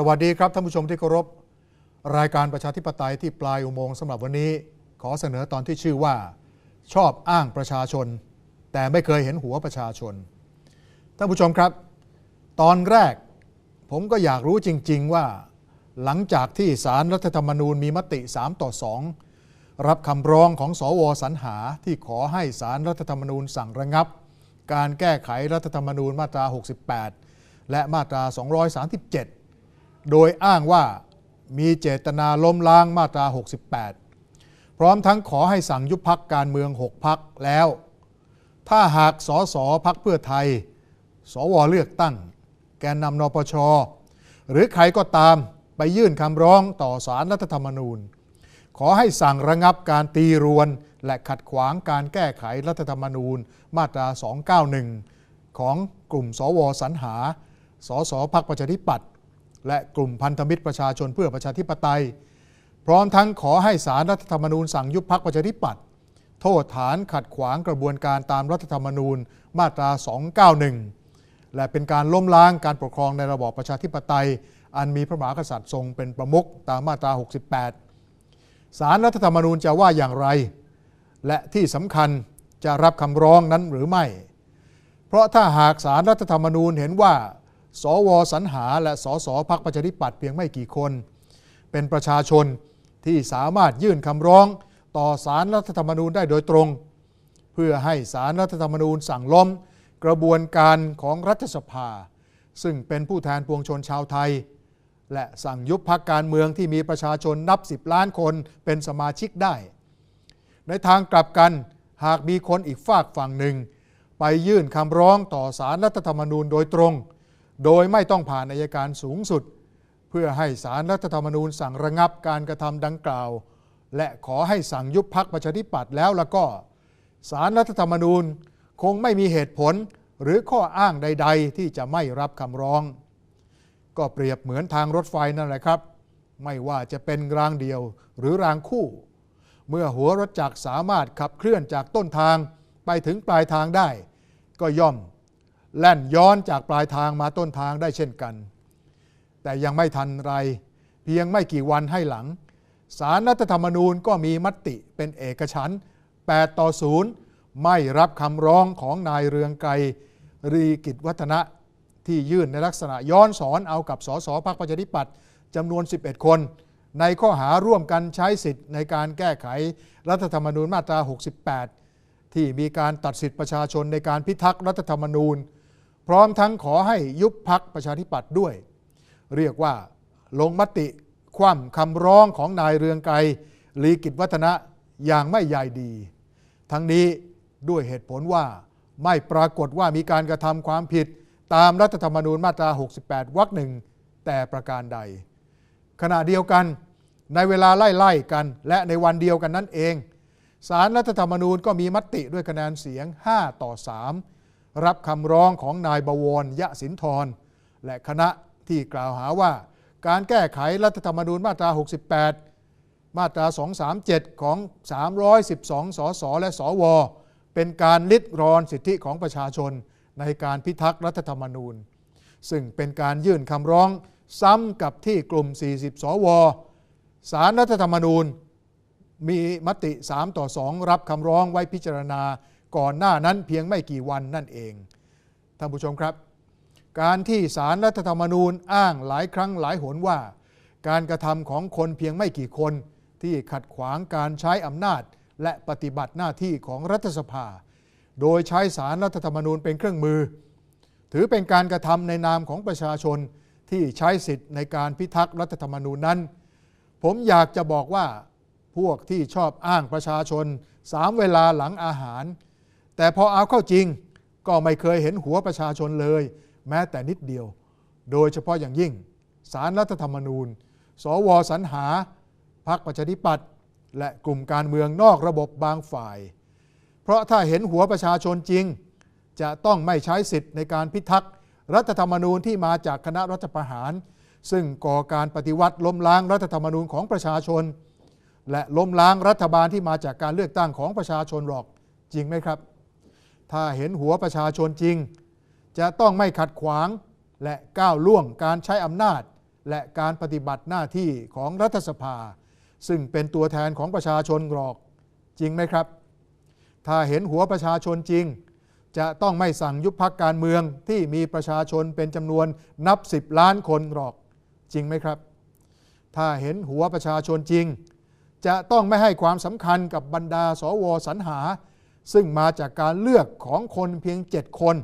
สวัสดีครับท่านผู้ชมที่เคารพ รายการประชาธิปไตยที่ปลายอุโมงค์สำหรับวันนี้ ขอเสนอตอนที่ชื่อว่า ชอบอ้างประชาชน แต่ไม่เคยเห็นหัวประชาชน ท่านผู้ชมครับ ตอนแรกผมก็อยากรู้จริง ๆว่า หลังจากที่สารรัฐธรรมนูญมีมติ 3 ต่อ 2 รับคำร้องของสอวสรรหาที่ขอให้สารรัฐธรรมนูญสั่งระงับ การแก้ไขรัฐธรรมนูญมาตรา 68 และมาตรา 237 โดยอ้างว่ามีเจตนาล้มล้างมาตรา 68 พร้อมทั้งขอให้สั่งยุบพักการเมือง 6 พักแล้ว ถ้าหากสสพักเพื่อไทย สวเลือกตั้ง แกนนำนปช หรือใครก็ตามไปยื่นคำร้องต่อสารรัฐธรรมนูญ ขอให้สั่งระงับการตีรวนและขัดขวางการแก้ไขรัฐธรรมนูญมาตรา 291 ของกลุ่มสวสรรหา สสพักประชาธิปัตย์ และกลุ่มพันธมิตรประชาชนเพื่อประชาธิปไตย พร้อมทั้งขอให้สารรัฐธรรมนูญสั่งยุบพักประชาธิปัตย์โทษฐานขัดขวางกระบวนการตามรัฐธรรมนูญมาตรา 291 และเป็นการล้มล้างการปกครองในระบอบประชาธิปไตย อันมีพระมหากษัตริย์ทรงเป็นประมุขตามมาตรา 68 สารรัฐธรรมนูญจะว่าอย่างไร และที่สำคัญจะรับคำร้องนั้นหรือไม่ เพราะถ้าหากสารรัฐธรรมนูญเห็นว่า สวสรรหา และสสพักประชาธิปัตย์เพียงไม่กี่คน เป็นประชาชนที่สามารถยื่นคำร้องต่อสารรัฐธรรมนูญได้โดยตรง เพื่อให้สารรัฐธรรมนูญสั่งล้มกระบวนการของรัฐสภา ซึ่งเป็นผู้แทนปวงชนชาวไทย และสั่งยุบพักการเมืองที่มีประชาชนนับ 10 ล้านคนเป็นสมาชิกได้ ในทางกลับกันหากมีคนอีกฝากฝั่งหนึ่ง ไปยื่นคำร้องต่อสารรัฐธรรมนูญโดยตรง โดยไม่ต้องผ่านอายการสูงสุด เพื่อให้สารรัฐธรรมนูญสั่งระงับการกระทำดังกล่าว และขอให้สั่งยุบพักประชาธิปัตย์แล้วแล้วก็สารรัฐธรรมนูญคงไม่มีเหตุผลหรือข้ออ้างใด ๆ ที่จะไม่รับคำร้อง ก็เปรียบเหมือนทางรถไฟนั่นแหละครับ ไม่ว่าจะเป็นรางเดียวหรือรางคู่ เมื่อหัวรถจักรสามารถขับเคลื่อนจากต้นทางไปถึงปลายทางได้ ก็ย่อม แล่นย้อนจากปลายทางมาต้นทางได้เช่นกัน แต่ยังไม่ทันไร เพียงไม่กี่วันให้หลัง สารรัฐธรรมนูญก็มีมติเป็นเอกฉันท์8ต่อ 0 ไม่รับคำร้องของนายเรืองไกรรีกิจวัฒนะที่ยื่นในลักษณะย้อนสอนเอากับสสพักประชาธิปัตย์จำนวน 11 คน ในข้อหาร่วมกันใช้สิทธิ์ในการแก้ไขรัฐธรรมนูญมาตรา 68 ที่มีการตัดสิทธิประชาชนในการพิทักษ์รัฐธรรมนูญ พร้อมทั้งขอให้ยุบพักประชาธิปัตย์ด้วย เรียกว่าลงมติคว่ำคำร้องของนายเรืองไกรลีกิจวัฒนะอย่างไม่ใยดี ทั้งนี้ด้วยเหตุผลว่าไม่ปรากฏว่ามีการกระทำความผิดตามรัฐธรรมนูญมาตรา 68 วรรคหนึ่งแต่ประการใด ขณะเดียวกันในเวลาไล่ๆกัน และในวันเดียวกันนั่นเอง สารรัฐธรรมนูญก็มีมติด้วยคะแนนเสียง 5 ต่อ 3 รับคำร้องของนายบวรยะสินทร และคณะที่กล่าวหาว่า การแก้ไขรัฐธรรมนูญมาตรา 68 มาตรา 237 ของ 312 สส และสว เป็นการลิดรอนสิทธิของประชาชนในการพิทักษ์รัฐธรรมนูญ ซึ่งเป็นการยื่นคำร้องซ้ำกับที่กลุ่ม 40 สว สารรัฐธรรมนูญมีมติ 3 ต่อ 2 รับคำร้องไว้พิจารณา ก่อนหน้านั้นเพียงไม่กี่วันนั่นเอง ท่านผู้ชมครับ การที่สารรัฐธรรมนูญอ้างหลายครั้งหลายหนว่า การกระทำของคนเพียงไม่กี่คน ที่ขัดขวางการใช้อำนาจ และปฏิบัติหน้าที่ของรัฐสภา โดยใช้สารรัฐธรรมนูญเป็นเครื่องมือ ถือเป็นการกระทำในนามของประชาชนที่ใช้สิทธิ์ในการพิทักษ์รัฐธรรมนูญนั้น ผมอยากจะบอกว่าพวกที่ชอบอ้างประชาชนสามเวลาหลังอาหาร แต่พอเอาเข้าจริงก็ไม่เคยเห็นหัวประชาชนเลย แม้แต่นิดเดียว โดยเฉพาะอย่างยิ่งสารรัฐธรรมนูญ สวสรรหาพรรคประชาธิปัตย์และกลุ่มการเมืองนอกระบบบางฝ่าย เพราะถ้าเห็นหัวประชาชนจริง จะต้องไม่ใช้สิทธิ์ในการพิทักษ์รัฐธรรมนูญที่มาจากคณะรัฐประหาร ซึ่งก่อการปฏิวัติล้มล้างรัฐธรรมนูญของประชาชน และล้มล้างรัฐบาลที่มาจากการเลือกตั้งของประชาชนหรอกจริงไหมครับ ถ้าเห็นหัวประชาชนจริง จะต้องไม่ขัดขวางและก้าวล่วงการใช้อำนาจ และการปฏิบัติหน้าที่ของรัฐสภา ซึ่งเป็นตัวแทนของประชาชนหรอกจริงไหมครับ ถ้าเห็นหัวประชาชนจริง จะต้องไม่สั่งยุบพักการเมืองที่มีประชาชนเป็นจำนวนนับ 10 ล้านคนหรอกจริงไหมครับ ถ้าเห็นหัวประชาชนจริง จะต้องไม่ให้ความสำคัญกับบรรดาสวสรรหา ซึ่งมาจากการเลือกของคนเพียง 7 คน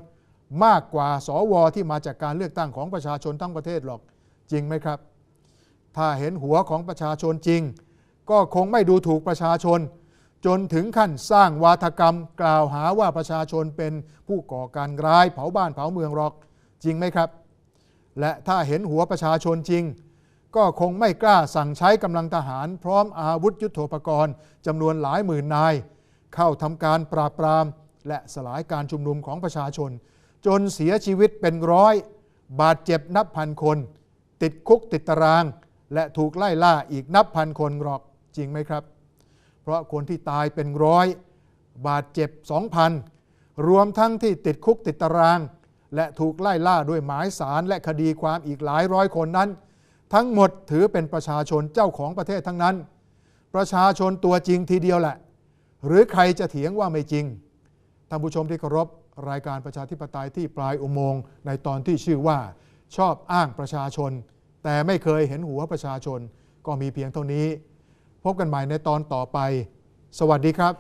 มากกว่าสวที่มาจากการเลือกตั้งของประชาชนทั้งประเทศหรอกจริงไหมครับ ถ้าเห็นหัวของประชาชนจริง ก็คงไม่ดูถูกประชาชน จนถึงขั้นสร้างวาทกรรม กล่าวหาว่าประชาชนเป็นผู้ก่อการร้ายเผาบ้านเผาเมืองหรอกจริงไหมครับ และถ้าเห็นหัวประชาชนจริง ก็คงไม่กล้าสั่งใช้กำลังทหาร พร้อมอาวุธยุโทโธปกรณ์จำนวนหลายหมื่นนาย เข้าทำการปราบปราม และสลายการชุมนุมของประชาชน จนเสียชีวิตเป็นร้อย บาดเจ็บนับพันคน ติดคุกติดตาราง และถูกไล่ล่าอีกนับพันคนหรอกจริงไหมครับ เพราะคนที่ตายเป็นร้อย บาดเจ็บสองพันรวมทั้งที่ติดคุกติดตาราง และถูกไล่ล่าด้วยหมายสารและคดีความอีกหลายร้อยคนนั้น ทั้งหมดถือเป็นประชาชนเจ้าของประเทศทั้งนั้น ประชาชนตัวจริงทีเดียวแหละ หรือใครจะเถียงว่าไม่จริงท่านผู้ชมที่เคารพรายการประชาธิปไตยที่ปลายอุโมงค์ในตอนที่ชื่อว่าชอบอ้างประชาชน แต่ไม่เคยเห็นหัวประชาชน ก็มีเพียงเท่านี้ พบกันใหม่ในตอนต่อไป สวัสดีครับ